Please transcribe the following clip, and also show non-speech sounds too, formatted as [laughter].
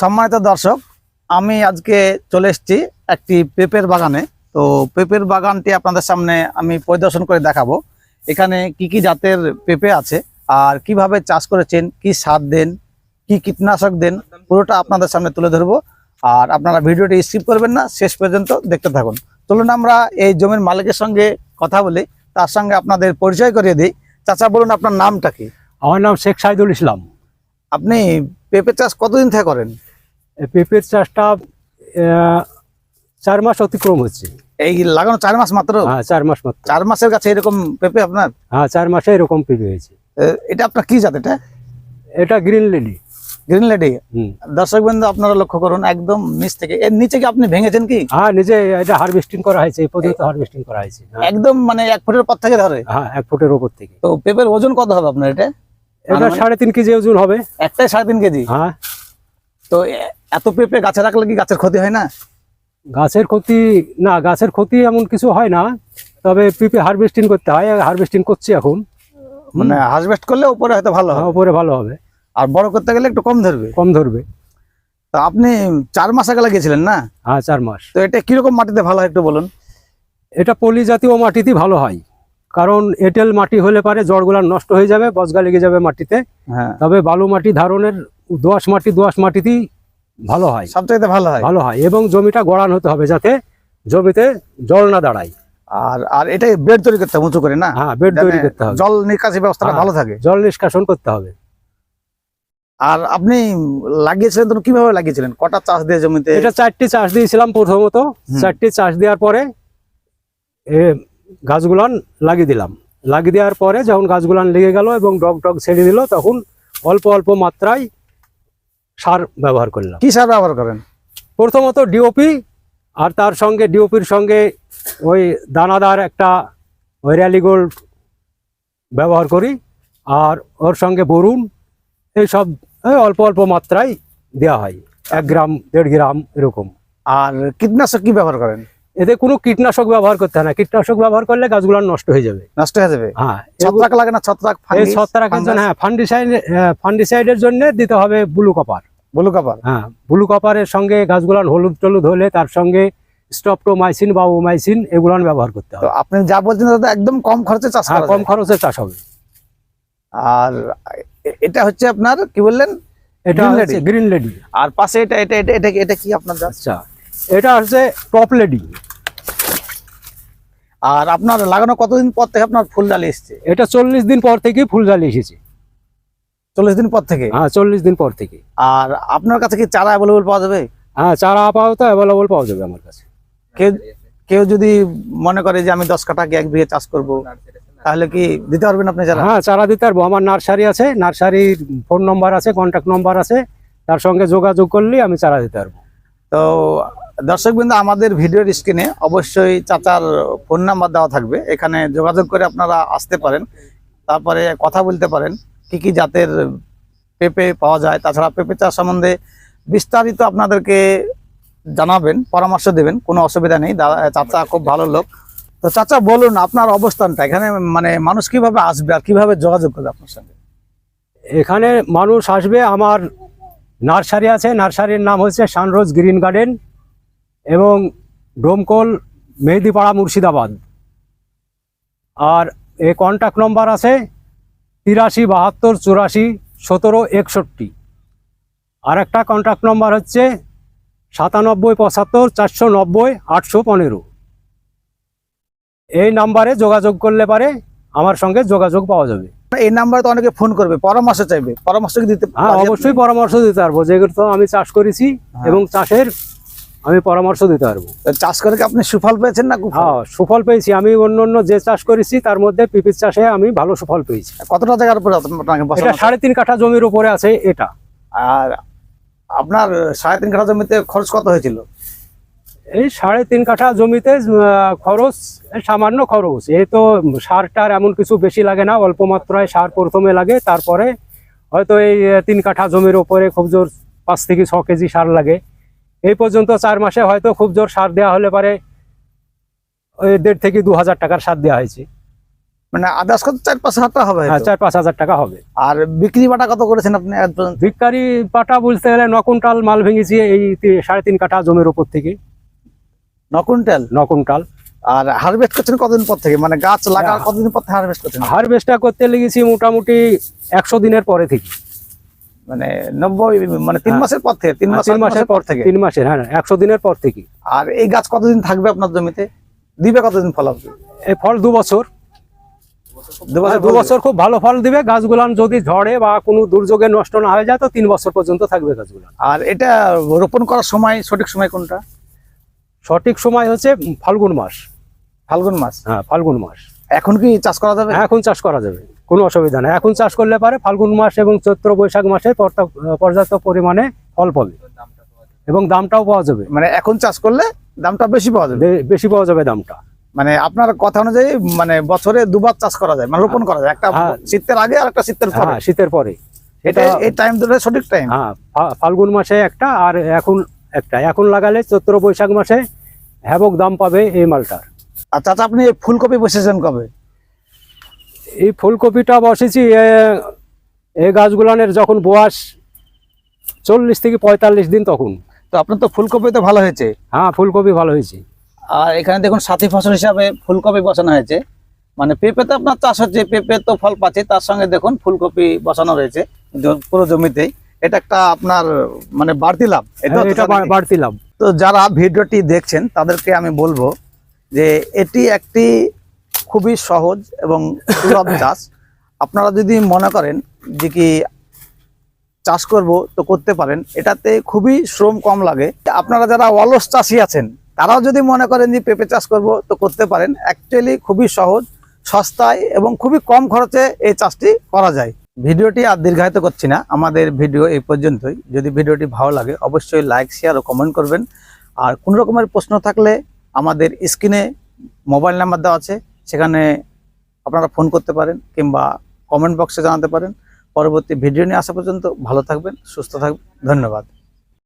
সম্মানিত দর্শক আমি আজকে চলে এসেছি একটি পেঁপের বাগানে। তো পেঁপের বাগানটি আপনাদের সামনে আমি পরিদর্শন করে দেখাবো। এখানে কি কি জাতের পেঁপে আছে আর কীভাবে চাষ করেছেন কি সার দেন কি কীটনাশক দেন পুরোটা আপনাদের সামনে তুলে ধরবো। আর আপনারা ভিডিওটি স্কিপ করবেন না শেষ পর্যন্ত দেখতে থাকুন। চলুন আমরা এই জমির মালিকের সঙ্গে কথা বলি তার সঙ্গে আপনাদের পরিচয় করিয়ে দিই। চাচা বলুন আপনার নামটা কি? আমার নাম শেখ সাইদুল ইসলাম। আপনি পেঁপে চাষ কতদিন থেকে করেন? পেঁপের চাষটা চার মাস অতিক্রম হচ্ছে। এই লাগানো চার মাস মাত্র? হ্যাঁ চার মাস মাত্র। চার মাসের কাছে এরকম পেঁপে আপনার? হ্যাঁ চার মাসে এরকম পেঁপে হয়েছে। এটা আপনার কি জাত এটা? এটা গ্রিন লেডি। Green lady? দর্শক বন্ধু আপনারা লক্ষ্য করুন একদম নিচ থেকে। এর নিচে কি আপনি ভেঙেছেন কি? হ্যাঁ নিজে এটা হারভেস্টিং করা হয়েছে এই পর্যন্ত হারভেস্টিং করা হয়েছে। হ্যাঁ, একদম মানে এক ফুটের পর থেকে ধরে? হ্যাঁ এক ফুটের ওপর থেকে। তো পেঁপের ওজন কত হবে আপনার এটা? এটা সাড়ে তিন কেজি ওজন হবে। একটাই সাড়ে তিন কেজি? হ্যাঁ। তো এত পেঁপে গাছে রাখলে কি গাছের ক্ষতি হয় না? গাছের ক্ষতি না গাছের ক্ষতি এমন কিছু হয় না তবে পেঁপে হারভেস্টিং করতে হয় হারভেস্টিং করছি এখন। মানে হারভেস্ট করলে উপরে হয়তো ভালো হ্যাঁ, হবে। উপরে ভালো হবে। আর বড় করতে গেলে একটু কম ধরবে। কম ধরবে। তো আপনি চার মাস আগে লাগিয়েছিলেন না? হ্যাঁ চার মাস। তো এটা কীরকম মাটিতে ভালো হয় একটু বলুন? এটা পলি জাতীয় মাটিতেই ভালো হয়। কারণ এঁটেল মাটি হলে পারে জড়গুলা নষ্ট হয়ে যাবে বজগা লেগে যাবে মাটিতে। হ্যাঁ। তবে বালু মাটি ধারণের দোয়াশ মাটি দোয়াশ মাটিতেই ভালো হয়। সবচাইতে ভালো হয়। ভালো হয় এবং জমিটা গড়ান হতে হবে যাতে জমিতে জল না দাঁড়ায়। আর আর এটাই বেড তৈরি করতে হবে উঁচু করে না? হ্যাঁ বেড তৈরি করতে হবে। জল নিকাশি ব্যবস্থাটা হ্যাঁ। ভালো থাকে। জল নিষ্কাশন করতে হবে। আর আপনি লাগিয়েছিলেন তো কীভাবে লাগিয়েছিলেন? কটা চাষ দিয়ে জমিতে? এটা চারটি চাষ দিয়েছিলাম প্রথমত। চারটি চাষ দেওয়ার পরে এ গাছগুলান লাগিয়ে দিলাম। লাগিয়ে দেওয়ার পরে যখন গাছগুলান লেগে গেল এবং ডগ ডগ ছেড়ে দিল তখন অল্প অল্প মাত্রায় সার ব্যবহার করলাম। কি সার ব্যবহার করেন? প্রথমত ডিওপি আর তার সঙ্গে ডিওপির সঙ্গে ওই দানাদার একটা ওই র্যালি গোল্ড ব্যবহার করি। আর ওর সঙ্গে বরুণ এইসব এই অল্প অল্প মাত্রায় দেওয়া হয়। এক গ্রাম দেড় গ্রাম এরকম। আর কীটনাশক কি ব্যবহার করেন? এতে কোনো কীটনাশক ব্যবহার করতে হয় না। কীটনাশক ব্যবহার করলে গাছগুলো নষ্ট হয়ে যাবে। নষ্ট হয়ে যাবে? হ্যাঁ ছত্রাক লাগে না? ছত্রাক এই ছত্রাকের জন্য হ্যাঁ ফান্ডিসাইড ফান্ডিসাইডের জন্য দিতে হবে ব্লু কপার। ব্লু কাপার? হ্যাঁ ব্লু কপারের সঙ্গে গাছগুলান হলুদ টলুদ হলে তার সঙ্গে স্টপটোমাইসিন বা ওমাইসিন এগুলান ব্যবহার করতে হবে। আপনি যা বলছেন দাদা একদম কম খরচে চাষ হ্যাঁ কম খরচে চাষ হবে। আর এটা হচ্ছে আপনার কি বললেন? এটা হচ্ছে গ্রিন লেডি আর পাশে এটা এটা এটা এটা কি আপনার? আচ্ছা। এটা হচ্ছে টপ লেডি আর আপনার লাগানো কতদিন পর থেকে আপনার ফুল ডালি এসছে? এটা চল্লিশ দিন পর থেকে ফুল জালি এসেছে। চল্লিশ দিন পর থেকে? হ্যাঁ চল্লিশ দিন পর থেকে। আর আপনার কাছে কি চারা অ্যাভেলেবল পাওয়া যাবে? হ্যাঁ চারা আপাতত অ্যাভেলেবল পাওয়া যাবে আমার কাছে। কেউ কেউ যদি মনে করে যে আমি দশ কাঠা কি এক বিঘে চাষ করব তাহলে কি দিতে পারবেন আপনি যারা হ্যাঁ চারা দিতে পারব। আমার নার্সারি আছে নার্সারির ফোন নম্বর আছে কন্ট্যাক্ট নম্বর আছে। তার সঙ্গে যোগাযোগ করলেই আমি চারা দিতে পারব। তো দর্শক বিন্দু, আমাদের ভিডিওর স্ক্রিনে অবশ্যই চাচার ফোন নাম্বার দেওয়া থাকবে। এখানে যোগাযোগ করে আপনারা আসতে পারেন। তারপরে কথা বলতে পারেন, কি কি জাতের পেঁপে পাওয়া যায়। তাছাড়া পেঁপে চাষ সম্বন্ধে বিস্তারিত আপনাদেরকে জানাবেন, পরামর্শ দেবেন, কোনো অসুবিধা নেই। চাচা খুব ভালো লোক। তো চাচা, বলুন, আপনার অবস্থানটা। এখানে মানে মানুষ কীভাবে আসবে আর কীভাবে যোগাযোগ করবে আপনার সঙ্গে এখানে মানুষ আসবে, আমার নার্সারি আছে। নার্সারির নাম হচ্ছে সানরোজ গ্রিন গার্ডেন। এবং ডোমকল মেহেদিপাড়া মুর্শিদাবাদ। আর এ কন্ট্যাক্ট নম্বর আছে তিরাশি বাহাত্তর চুরাশি সতেরো একষট্টি। আর একটা কন্ট্যাক্ট নম্বর হচ্ছে সাতানব্বই পঁচাত্তর চারশো নব্বই আটশো পনেরো। এই নাম্বারে যোগাযোগ করলে পারে আমার সঙ্গে যোগাযোগ পাওয়া যাবে। এই নাম্বারে তো অনেকে ফোন করবে পরামর্শ চাইবে পরামর্শ দিতে হ্যাঁ অবশ্যই পরামর্শ দিতে পারব যেগুলো তো আমি চাষ করেছি হ্যাঁ। এবং চাষের আমি পরামর্শ দিতে পারব। চাষ করে কি আপনি সুফল পেয়েছেন না হ্যাঁ সুফল পেয়েছি। আমি অন্য অন্য যে চাষ করেছি তার মধ্যে পিপির চাষে আমি ভালো সুফল পেয়েছি। কতটা জায়গার উপরে এটা সাড়ে তিন কাঠা জমির উপরে আছে এটা। আর আপনার সাড়ে তিন কাঠা জমিতে খরচ কত হয়েছিল? এই সাড়ে তিন কাঠা জমিতে খরচ সামান্য খরচ। এই তো সার টার এমন কিছু বেশি লাগে না অল্প মাত্রায় সার প্রথমে লাগে তারপরে হয়তো এই তিন কাঠা জমির উপরে খুব জোর পাঁচ থেকে ছ কেজি সার লাগে। এই পর্যন্ত চার মাসে হয়তো খুব জোর সার দেওয়া হলে পারে ওই দেড় থেকে দু হাজার টাকার সার দেওয়া হয়েছে। মানে আদার্স কত? চার পাঁচ হাজার টাকা হবে হ্যাঁ চার পাঁচ হাজার টাকা হবে। আর বিক্রি বাটা কত করেছেন আপনি? ভিক্ষারি পাটা বলতে গেলে ন কুইন্টাল মাল ভেঙেছি এই সাড়ে তিন কাঠা জমির উপর থেকে। ন কুইন্টাল ন কুইন্টাল আর হারভেস্ট করছেন কতদিন পর থেকে? মানে গাছ লাগার হ্যাঁ। কতদিন পর থেকে হারভেস্ট করছেন? হারভেস্টটা করতে লেগেছি মোটামুটি একশো দিনের পরে থেকে। মানে নব্বই মানে তিন হ্যাঁ। মাসের পর থেকে তিন মাস তিন মাসের পর থেকে। তিন মাসের হ্যাঁ একশো দিনের পর থেকে। আর এই গাছ কতদিন থাকবে আপনার জমিতে? দিবে কতদিন ফল হবে? এই ফল দু বছর। হ্যাঁ, দু বছর খুব ভালো ফল দিবে। গাছগুলান যদি ঝড়ে বা কোনো দুর্যোগে নষ্ট না হয়ে যায় তো তিন বছর পর্যন্ত থাকবে গাছগুলো। আর এটা রোপণ করার সময় সঠিক সময় কোনটা? সঠিক সময় হচ্ছে ফাল্গুন মাস। ফাল্গুন মাস। হ্যাঁ ফাল্গুন মাস। এখন কি চাষ করা যাবে? এখন চাষ করা যাবে। কোনো অসুবিধা নেই। এখন চাষ করলে পারে ফাল্গুন মাস এবং চৈত্র বৈশাখ মাসে পর্যাপ্ত পরিমাণে ফল পাবে। এবং দামটাও পাওয়া যাবে। মানে এখন চাষ করলে দামটা বেশি পাওয়া যাবে? বেশি পাওয়া যাবে দামটা। মানে আপনার কথা অনুযায়ী মানে বছরে দুবার চাষ করা যায় মানে রোপণ করা যায়। একটা হ্যাঁ। শীতের আগে আর একটা শীতের পরে। হ্যাঁ শীতের পরে। এটা এটা এই টাইম দুটো সঠিক টাইম হ্যাঁ ফাল্গুন মাসে একটা আর এখন একটা। এখন লাগালে চৈত্র বৈশাখ মাসে হ্যাবক দাম পাবে এই মালটার। আর চাচা আপনি ফুলকপি বসেছেন কবে? এই ফুলকপিটা বসেছি এই গাছগুলানের যখন বয়স চল্লিশ থেকে পঁয়তাল্লিশ দিন তখন। তো আপনার তো ফুলকপি তো ভালো হয়েছে? হ্যাঁ ফুলকপি ভালো হয়েছে। আর এখানে দেখুন সাথী ফসল হিসাবে ফুলকপি বসানো হয়েছে। মানে পেঁপে তো আপনার চাষ হচ্ছে পেঁপে তো ফল পাচ্ছে তার সঙ্গে দেখুন ফুলকপি বসানো রয়েছে পুরো জমিতেই। এটা একটা আপনার মানে বাড়তি লাভ। এটা হ্যাঁ, বাড়তি লাভ। তো যারা ভিডিওটি দেখছেন তাদেরকে আমি বলব যে এটি একটি খুবই সহজ এবং সুলভ [laughs] চাষ। আপনারা যদি মনে করেন যে কি চাষ করব তো করতে পারেন এটাতে খুবই শ্রম কম লাগে। আপনারা যারা অলস চাষি আছেন তারাও যদি মনে করেন যে পেঁপে চাষ করব তো করতে পারেন। অ্যাকচুয়ালি খুবই সহজ সস্তায় এবং খুবই কম খরচে এই চাষটি করা যায়। ভিডিওটি আর দীর্ঘায়িত করছি না আমাদের ভিডিও এই পর্যন্তই। যদি ভিডিওটি ভালো লাগে অবশ্যই লাইক শেয়ার ও কমেন্ট করবেন। আর কোনো রকমের প্রশ্ন থাকলে আমাদের স্ক্রিনে মোবাইল নাম্বার দেওয়া আছে সেখানে আপনারা ফোন করতে পারেন কিংবা কমেন্ট বক্সে জানাতে পারেন। পরবর্তী ভিডিও নিয়ে আসা পর্যন্ত ভালো থাকবেন, সুস্থ থাকবেন। ধন্যবাদ।